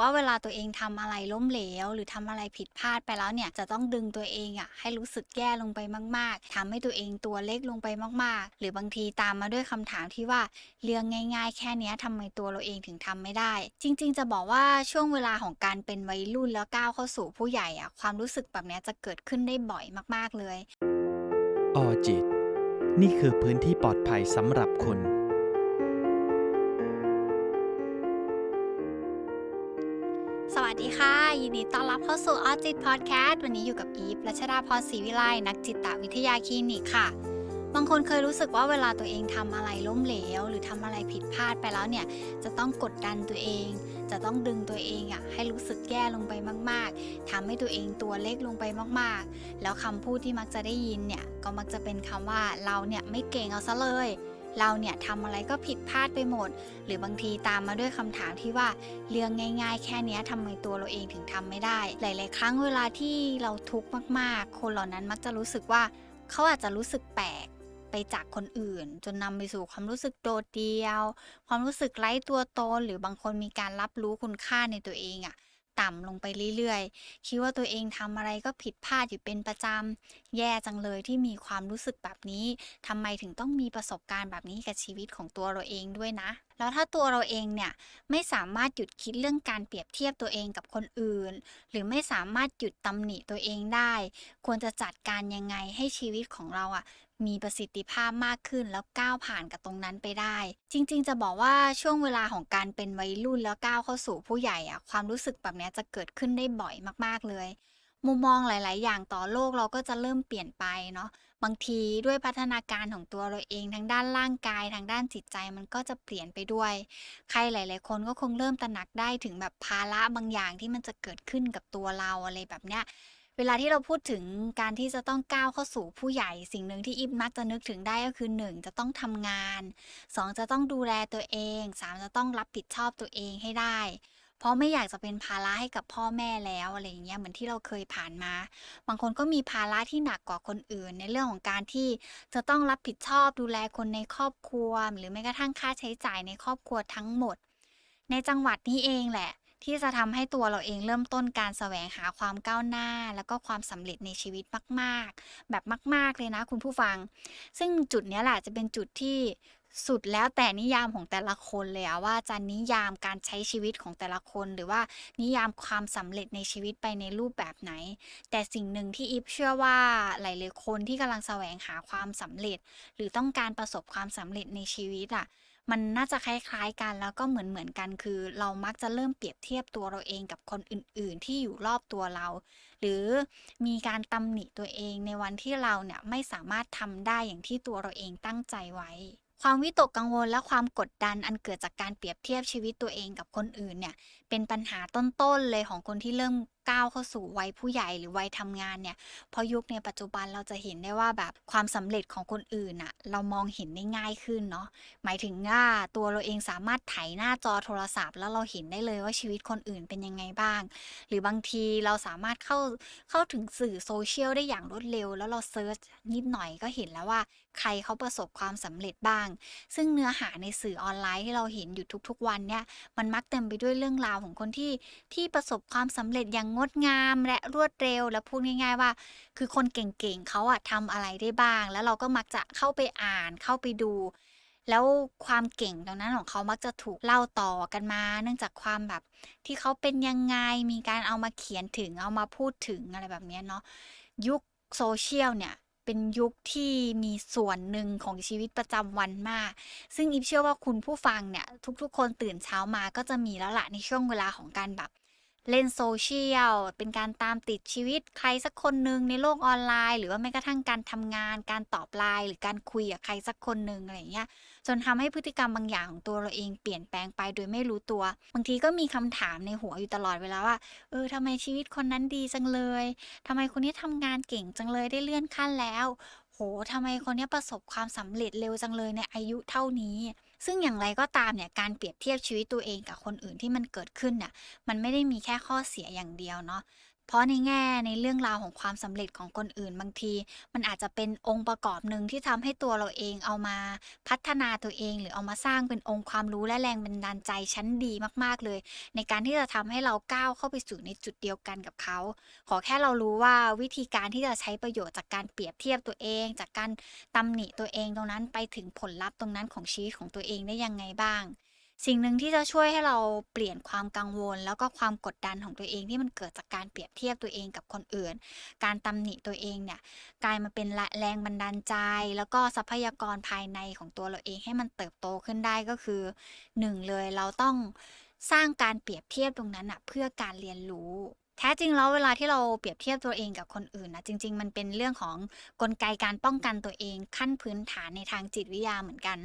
ว่าเวลาตัวเองทำอะไรล้มเหลว หรือทำอะไรผิดพลาดไปแล้วเนี่ยจะต้องดึงตัวเองอะให้รู้สึกแย่ลงไปมาก ๆทำให้ตัวเองตัวเล็กลงไปมาก ๆ หรือบางทีตามมาด้วยคำถามที่ว่าเรื่องง่าย ๆ แค่นี้ยทำไมตัวเราเองถึงทำไม่ได้ จริง ๆ จะบอกว่าช่วงเวลาของการเป็นวัยรุ่นแล้วก้าวเข้าสู่ผู้ใหญ่อะความรู้สึกแบบนี้จะเกิดขึ้นได้บ่อยมาก ๆ เลย ออจิต นี่คือพื้นที่ปลอดภัยสำหรับคุณ ดีค่ะ ยินดีต้อนรับเข้าสู่ออจิตพอดแคสต์วันนี้อยู่กับอีฟรัชดาพรศรีวิไลนักจิตวิทยาคลินิกค่ะ บางคนเคยรู้สึกว่าเวลาตัวเองทำอะไรล้มเหลว หรือทำอะไรผิดพลาดไปแล้วเนี่ย จะต้องกดดันตัวเอง จะต้องดึงตัวเองอะให้รู้สึกแย่ลงไปมาก ๆทำให้ตัวเองตัวเล็กลงไปมากๆ แล้วคำพูดที่มักจะได้ยินเนี่ยก็มักจะเป็นคำว่าเราเนี่ยไม่เก่งเอาซะเลย เราเนี่ยทำอะไรก็ผิดพลาดไปหมด หรือบางทีตามมาด้วยคำถามที่ว่าเรื่องง่าย ๆ แค่นี้ทำไมตัวเราเองถึงทำไม่ได้ หลาย ๆ ครั้งเวลาที่เราทุกข์มากๆ คนเหล่านั้นมักจะรู้สึกว่าเขาอาจจะรู้สึกแปลกไปจากคนอื่น จนนำไปสู่ความรู้สึกโดดเดี่ยว ความรู้สึกไร้ตัวตน หรือบางคนมีการรับรู้คุณค่าในตัวเองอะ ต่ำลงไปเรื่อยๆ คิดว่าตัวเองทำอะไรก็ผิดพลาดอยู่เป็นประจำ แย่จังเลยที่มีความรู้สึกแบบนี้ ทำไมถึงต้องมีประสบการณ์แบบนี้กับชีวิตของตัวเราเองด้วยนะ แล้วถ้าตัวเราเองเนี่ยไม่สามารถหยุดคิดเรื่องการเปรียบเทียบตัวเองกับคนอื่น หรือไม่สามารถหยุดตำหนิตัวเองได้ ควรจะจัดการยังไงให้ชีวิตของเราอะ มีประสิทธิภาพมากขึ้นแล้วก้าวผ่านกับตรงนั้นไปได้ จริงๆ จะบอกว่าช่วงเวลาของการเป็นวัยรุ่นแล้วก้าวเข้าสู่ผู้ใหญ่อะความรู้สึกแบบนี้จะเกิดขึ้นได้บ่อยมากๆเลย มุมมองหลาย ๆ อย่างต่อโลกเราก็จะเริ่มเปลี่ยนไปเนาะบางทีด้วยพัฒนาการของตัวเราเองทั้งด้านร่างกายทางด้านจิตใจมันก็จะเปลี่ยนไปด้วย ใครหลาย ๆ คนก็คงเริ่มตระหนักได้ถึงแบบภาระบางอย่างที่มันจะเกิดขึ้นกับตัวเราอะไรแบบเนี้ย เวลาที่เราพูดถึงการที่จะต้องก้าวเข้าสู่ผู้ใหญ่ สิ่งหนึ่งที่อิฟมักจะนึกถึงได้ก็คือ 1 จะต้องทำงาน 2 จะต้องดูแลตัวเอง 3 จะต้องรับผิดชอบตัวเองให้ได้ เพราะไม่อยากจะเป็นภาระให้กับพ่อแม่แล้วอะไรอย่างเงี้ยเหมือนที่เราเคยผ่านมา บางคนก็มีภาระที่หนักกว่าคนอื่น ในเรื่องของการที่จะต้องรับผิดชอบดูแลคนในครอบครัว หรือแม้กระทั่งค่าใช้จ่ายในครอบครัวทั้งหมด ในจังหวัดนี้เองแหละ ที่จะทำให้ตัวเราเองเริ่มต้นการแสวงหาความก้าวหน้า แล้วก็ความสำเร็จในชีวิตมาก ๆ แบบมาก ๆ เลยนะคุณผู้ฟัง ซึ่งจุดนี้แหละจะเป็นจุดที่สุดแล้วแต่นิยามของแต่ละคนเลยอะว่าจะนิยามการใช้ชีวิตของแต่ละคน หรือว่านิยามความสำเร็จในชีวิตไปในรูปแบบไหน แต่สิ่งหนึ่งที่อีฟเชื่อว่าหลายๆคนที่กำลังแสวงหาความสำเร็จ หรือต้องการประสบความสำเร็จในชีวิตอะ มันน่าจะคล้ายๆกันแล้วก็เหมือนๆกันคือ เรามักจะเริ่มเปรียบเทียบตัวเราเองกับคนอื่น ๆ ที่อยู่รอบตัวเรา หรือมีการตำหนิตัวเองในวันที่เราเนี่ยไม่สามารถทำได้อย่างที่ตัวเราเองตั้งใจไว้ ความวิตกกังวลและความกดดันอันเกิดจากการเปรียบเทียบชีวิตตัวเองกับคนอื่นเนี่ยเป็นปัญหาต้นๆเลยของคนที่เริ่ม ก้าวเข้าสู่วัยผู้ใหญ่หรือวัยทำงานเนี่ยเพราะยุคในปัจจุบันเราจะเห็นได้ว่าแบบความสำเร็จของคนอื่นอะเรามองเห็นได้ง่ายขึ้นเนาะหมายถึงว่าตัวเราเองสามารถไถหน้าจอโทรศัพท์ แล้วเราเห็นได้เลยว่าชีวิตคนอื่นเป็นยังไงบ้าง หรือบางทีเราสามารถเข้าเข้าถึงสื่อโซเชียลได้อย่างรวดเร็ว แล้วเราเซิร์ชนิดหน่อยก็เห็นแล้วว่า ใครเขาประสบความสำเร็จบ้าง ซึ่งเนื้อหาในสื่อออนไลน์ที่เราเห็นอยู่ทุกๆ วันเนี่ยมันมักเต็มไปด้วยเรื่องราวของคนที่ที่ประสบความสำเร็จอย่างงดงามและรวดเร็วและพูดง่าย ๆ ว่า คือคนเก่งๆเขาอะทำอะไรได้บ้าง แล้วเราก็มักจะเข้าไปอ่านเข้าไปดู แล้วความเก่งตรงนั้นของเขามักจะถูกเล่าต่อกันมา เนื่องจากความแบบที่เขาเป็นยังไงมีการเอามาเขียนถึงเอามาพูดถึงอะไรแบบนี้เนาะยุคโซเชียลเนี่ยเป็นยุคที่มีส่วนหนึ่งของชีวิตประจำวันมาก ซึ่งอีฟเชื่อว่าคุณผู้ฟังเนี่ย ทุกๆ คนตื่นเช้ามาก็จะมีแล้วล่ะในช่วงเวลาของการแบบ เล่นโซเชียล เป็นการตามติดชีวิตใครสักคนหนึ่งในโลกออนไลน์ หรือว่าแม้กระทั่งการทำงาน การตอบไลน์หรือการคุยกับใครสักคนหนึ่งอะไรอย่างเงี้ย จนทำให้พฤติกรรมบางอย่างของตัวเราเองเปลี่ยนแปลงไปโดยไม่รู้ตัว บางทีก็มีคำถามในหัวอยู่ตลอดเวลาว่า เออทำไมชีวิตคนนั้นดีจังเลยทำไมคนนี้ทำงานเก่งจังเลยได้เลื่อนขั้นแล้ว โหทำไมคนนี้ประสบความสำเร็จเร็วจังเลยในอายุเท่านี้ ซึ่งอย่างไรก็ตามเนี่ยการเปรียบเทียบชีวิตตัวเองกับคนอื่นที่มันเกิดขึ้นน่ะมันไม่ได้มีแค่ข้อเสียอย่างเดียวเนาะ เพราะในแง่ในเรื่องราวของความสำเร็จของคนอื่นบางที มันอาจจะเป็นองค์ประกอบหนึ่งที่ทำให้ตัวเราเองเอามาพัฒนาตัวเอง หรือเอามาสร้างเป็นองค์ความรู้และแรงบันดาลใจชั้นดีมาก ๆเลย ในการที่จะทำให้เราก้าวเข้าไปสู่ในจุดเดียวกันกับเขา ขอแค่เรารู้ว่าวิธีการที่จะใช้ประโยชน์จากการเปรียบเทียบตัวเอง จากการตำหนิตัวเองตรงนั้นไปถึงผลลัพธ์ตรงนั้นของชีวิตของตัวเองได้ยังไงบ้าง สิ่งหนึ่งที่จะช่วยให้เราเปลี่ยนความกังวล แล้วก็ความกดดันของตัวเองที่มันเกิดจากการเปรียบเทียบตัวเองกับคนอื่น การตำหนิตัวเองเนี่ยกลายมาเป็นแรงบันดาลใจ แล้วก็ทรัพยากรภายในของตัวเราเองให้มันเติบโตขึ้นได้ก็คือหนึ่งเลยเราต้องสร้างการเปรียบเทียบตรงนั้นอะเพื่อการเรียนรู้ แท้จริงแล้วเวลาที่เราเปรียบเทียบตัวเองกับคนอื่นนะจริง ๆ มันเป็นเรื่องของกลไกการป้องกันตัวเองขั้นพื้นฐานในทางจิตวิทยาเหมือนกัน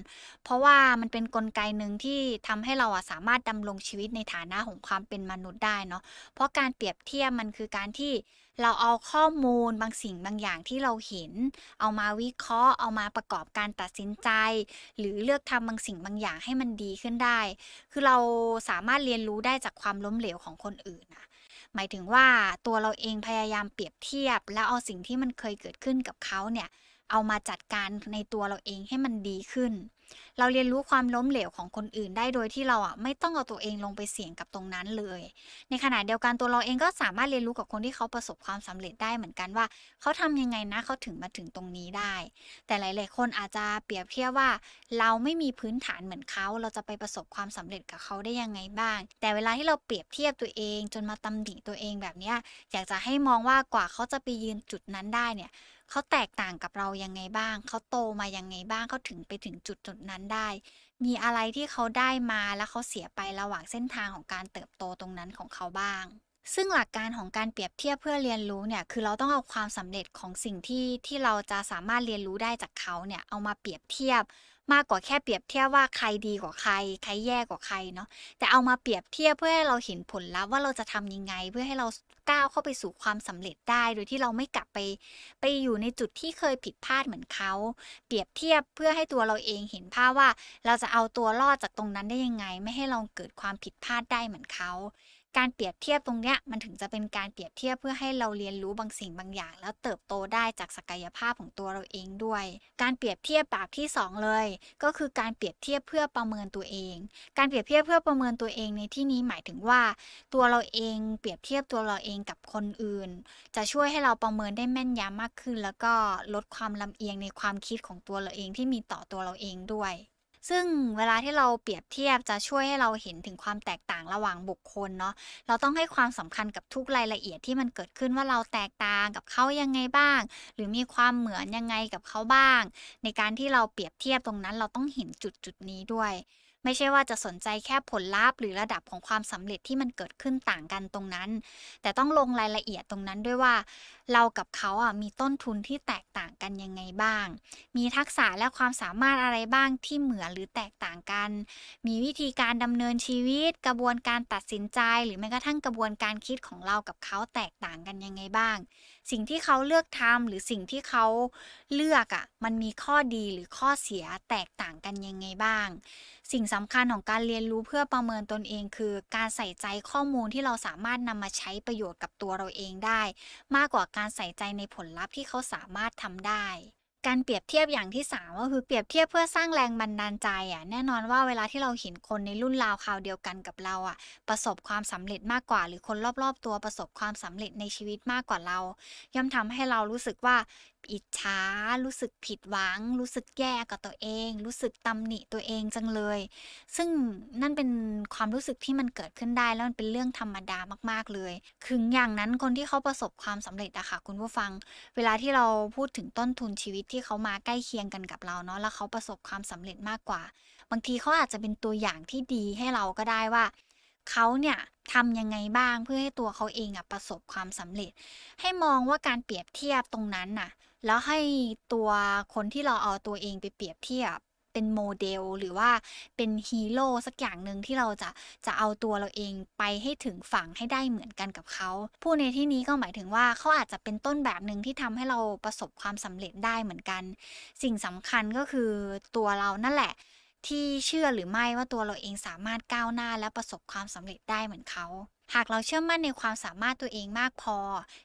เพราะว่ามันเป็นกลไกหนึ่งที่ทำให้เราอะสามารถดำรงชีวิตในฐานะของความเป็นมนุษย์ได้เนาะเพราะการเปรียบเทียบมันคือการที่เราเอาข้อมูลบางสิ่งบางอย่างที่เราเห็น เอามาวิเคราะห์ เอามาประกอบการตัดสินใจ หรือเลือกทำบางสิ่งบางอย่างให้มันดีขึ้นได้ คือเราสามารถเรียนรู้ได้จากความล้มเหลวของคนอื่นนะ หมายถึงว่าตัวเราเองพยายามเปรียบเทียบ แล้วเอาสิ่งที่มันเคยเกิดขึ้นกับเขาเนี่ยเอามาจัดการในตัวเราเองให้มันดีขึ้น เราเรียนรู้ความล้มเหลวของคนอื่นได้โดยที่เราอะไม่ต้องเอาตัวเองลงไปเสี่ยงกับตรงนั้นเลย ในขณะเดียวกันตัวเราเองก็สามารถเรียนรู้กับคนที่เขาประสบความสำเร็จได้เหมือนกันว่า เขาทำยังไงนะเขาถึงมาถึงตรงนี้ได้ แต่หลาย ๆ คนอาจจะเปรียบเทียบว่า เราไม่มีพื้นฐานเหมือนเขาเราจะไปประสบความสำเร็จกับเขาได้ยังไงบ้าง แต่เวลาที่เราเปรียบเทียบตัวเอง จนมาตำหนิตัวเองแบบนี้อยากจะให้มองว่ากว่าเขาจะไปยืนจุดนั้นได้เนี่ย เขาแตกต่างกับเรายังไงบ้าง เขาโตมายังไงบ้างเขาถึงไปถึงจุดจุดนั้นได้ มีอะไรที่เขาได้มาแล้วเขาเสียไประหว่างเส้นทางของการเติบโตตรงนั้นของเขาบ้าง ซึ่งหลักการของการเปรียบเทียบเพื่อเรียนรู้เนี่ยคือเราต้องเอาความสำเร็จของสิ่งที่ที่เราจะสามารถเรียนรู้ได้จากเขาเนี่ยเอามาเปรียบเทียบ มากกว่าแค่เปรียบเทียบว่าใครดีกว่าใคร ใครแย่กว่าใครเนาะแต่เอามาเปรียบเทียบเพื่อให้เราเห็นผลลัพธ์ว่าเราจะทำยังไง เพื่อให้เราก้าวเข้าไปสู่ความสำเร็จได้ โดยที่เราไม่กลับไป ไปอยู่ในจุดที่เคยผิดพลาดเหมือนเขา เปรียบเทียบเพื่อให้ตัวเราเองเห็นภาพว่า เราจะเอาตัวรอดจากตรงนั้นได้ยังไง ไม่ให้เราเกิดความผิดพลาดได้เหมือนเขา การเปรียบเทียบตรงเนี้ยมันถึงจะเป็นการเปรียบเทียบเพื่อให้เราเรียนรู้บางสิ่งบางอย่าง แล้วเติบโตได้จากศักยภาพของตัวเราเองด้วย การเปรียบเทียบแบบที่สองเลย ก็คือการเปรียบเทียบเพื่อประเมินตัวเอง การเปรียบเทียบเพื่อประเมินตัวเองในที่นี้หมายถึงว่า ตัวเราเองเปรียบเทียบตัวเราเองกับคนอื่น จะช่วยให้เราประเมินได้แม่นยำมากขึ้น แล้วก็ลดความลำเอียงในความคิดของตัวเราเองที่มีต่อตัวเราเองด้วย ซึ่งเวลาที่เราเปรียบเทียบจะช่วยให้เราเห็นถึงความแตกต่างระหว่างบุคคลเนาะเราต้องให้ความสำคัญกับทุกรายละเอียดที่มันเกิดขึ้นว่าเราแตกต่างกับเขายังไงบ้าง หรือมีความเหมือนยังไงกับเขาบ้าง ในการที่เราเปรียบเทียบตรงนั้นเราต้องเห็นจุดจุดนี้ด้วย ไม่ใช่ว่าจะสนใจแค่ผลลัพธ์หรือระดับของความสำเร็จที่มันเกิดขึ้นต่างกันตรงนั้น แต่ต้องลงรายละเอียดตรงนั้นด้วยว่า เรากับเขาอะมีต้นทุนที่แตกต่างกันยังไงบ้าง มีทักษะและความสามารถอะไรบ้างที่เหมือนหรือแตกต่างกัน มีวิธีการดำเนินชีวิต กระบวนการตัดสินใจ หรือแม้กระทั่งกระบวนการคิดของเรากับเขาแตกต่างกันยังไงบ้าง สิ่งที่เขาเลือกทำหรือสิ่งที่เขาเลือกอะมันมีข้อดีหรือข้อเสียแตกต่างกันยังไงบ้าง สิ่งสำคัญของการเรียนรู้เพื่อประเมินตนเองคือ การใส่ใจข้อมูลที่เราสามารถนำมาใช้ประโยชน์กับตัวเราเองได้ มากกว่าการใส่ใจในผลลัพธ์ที่เขาสามารถทำได้การเปรียบเทียบอย่างที่ 3 ก็คือเปรียบเทียบเพื่อสร้างแรงบันดาลใจอะแน่นอนว่าเวลาที่เราเห็นคนในรุ่นราวคราวเดียวกันกับเราอะประสบความสำเร็จมากกว่า หรือคนรอบๆ ตัวประสบความสำเร็จในชีวิตมากกว่าเรา ย่อมทำให้เรารู้สึกว่า อิจฉารู้สึกผิดหวัง รู้สึกแย่กับตัวเอง รู้สึกตำหนิตัวเองจังเลย ซึ่งนั่นเป็นความรู้สึกที่มันเกิดขึ้นได้แล้วมันเป็นเรื่องธรรมดามากๆเลยถึงอย่างนั้นคนที่เขาประสบความสำเร็จอะค่ะคุณผู้ฟัง เวลาที่เราพูดถึงต้นทุนชีวิตที่เขามาใกล้เคียงกันกับเราเนาะแล้วเขาประสบความสำเร็จมากกว่า บางทีเขาอาจจะเป็นตัวอย่างที่ดีให้เราก็ได้ว่าเขาเนี่ยทำยังไงบ้างเพื่อให้ตัวเขาเองอะประสบความสำเร็จ ให้มองว่าการเปรียบเทียบตรงนั้นน่ะ แล้วให้ตัวคนที่เราเอาตัวเองไปเปรียบเทียบเป็นโมเดลหรือว่าเป็นฮีโร่สักอย่างหนึ่งที่เราจะจะเอาตัวเราเองไปให้ถึงฝั่งให้ได้เหมือนกันกับเขาพูดในที่นี้ก็หมายถึงว่าเขาอาจจะเป็นต้นแบบหนึ่งที่ทำให้เราประสบความสำเร็จได้เหมือนกัน สิ่งสำคัญก็คือตัวเรานั่นแหละ ที่เชื่อหรือไม่ว่าตัวเราเองสามารถก้าวหน้าและประสบความสำเร็จได้เหมือนเขา หากเราเชื่อมั่นในความสามารถตัวเองมากพอ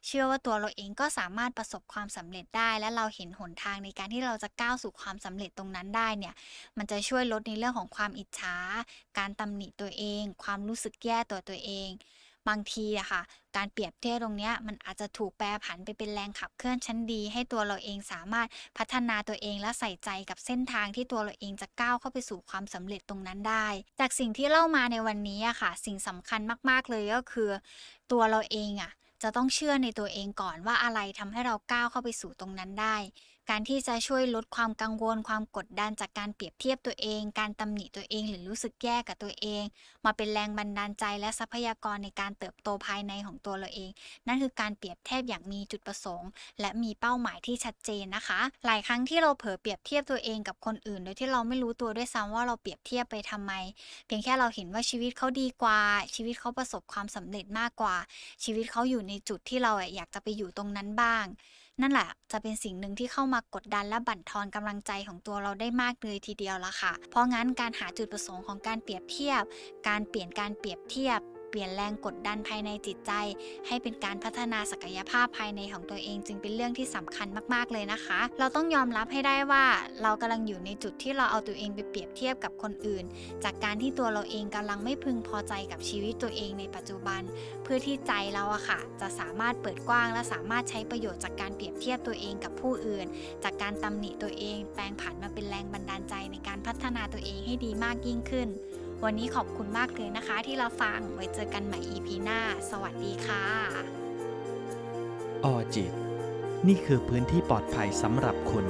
เชื่อว่าตัวเราเองก็สามารถประสบความสำเร็จได้ และเราเห็นหนทางในการที่เราจะก้าวสู่ความสำเร็จตรงนั้นได้เนี่ย มันจะช่วยลดในเรื่องของความอิจฉา การตำหนิตัวเอง ความรู้สึกแย่ตัวตัวเอง บางทีอะค่ะ การเปรียบเทียบตรงเนี้ยมันอาจจะถูกแปรผันไปเป็นแรงขับเคลื่อนชั้นดี ให้ตัวเราเองสามารถพัฒนาตัวเองและใส่ใจกับเส้นทางที่ตัวเราเองจะก้าวเข้าไปสู่ความสำเร็จตรงนั้นได้ จากสิ่งที่เล่ามาในวันนี้อะค่ะ สิ่งสำคัญมาก ๆ เลยก็คือ ตัวเราเองอะจะต้องเชื่อในตัวเองก่อนว่าอะไรทำให้เราก้าวเข้าไปสู่ตรงนั้นได้ การที่จะช่วยลดความกังวลความกดดันจากการเปรียบเทียบตัวเอง การตำหนิตัวเองหรือรู้สึกแย่กับตัวเอง มาเป็นแรงบันดาลใจและทรัพยากรในการเติบโตภายในของตัวเราเอง นั่นคือการเปรียบเทียบอย่างมีจุดประสงค์ และมีเป้าหมายที่ชัดเจนนะคะ หลายครั้งที่เราเผลอเปรียบเทียบตัวเองกับคนอื่น โดยที่เราไม่รู้ตัวด้วยซ้ำว่าเราเปรียบเทียบไปทำไม เพียงแค่เราเห็นว่าชีวิตเขาดีกว่า ชีวิตเขาประสบความสำเร็จมากกว่า ชีวิตเขาอยู่ในจุดที่เราอะอยากจะไปอยู่ตรงนั้นบ้าง นั่นแหละ จะเป็นสิ่งหนึ่งที่เข้ามากดดันและบั่นทอนกำลังใจของตัวเราได้มากเลยทีเดียวละค่ะ เพราะงั้นการหาจุดประสงค์ของการเปรียบเทียบ การเปลี่ยนการเปรียบเทียบ ลี่ยนแรงกดดันภายในจิตใจ ให้เป็นการพัฒนาศักยภาพภายในของตัวเอง จึงเป็นเรื่องที่สำคัญมากๆเลยนะคะ เราต้องยอมรับให้ได้ว่า เรากำลังอยู่ในจุดที่เราเอาตัวเองไปเปรียบเทียบกับคนอื่น จากการที่ตัวเราเองกำลังไม่พึงพอใจกับชีวิตตัวเองในปัจจุบัน เพื่อที่ใจเราอะค่ะ จะสามารถเปิดกว้าง และสามารถใช้ประโยชน์จากการเปรียบเทียบตัวเองกับผู้อื่น จากการตำหนิตัวเอง แปลงผันมาเป็นแรงบันดาลใจในการพัฒนาตัวเองให้ดีมากยิ่งขึ้น วันนี้ขอบคุณมากเลยนะคะ ที่เราฟังไว้เจอกันใหม่ EP หน้า สวัสดีค่ะ ออจิต นี่คือพื้นที่ปลอดภัยสำหรับคุณ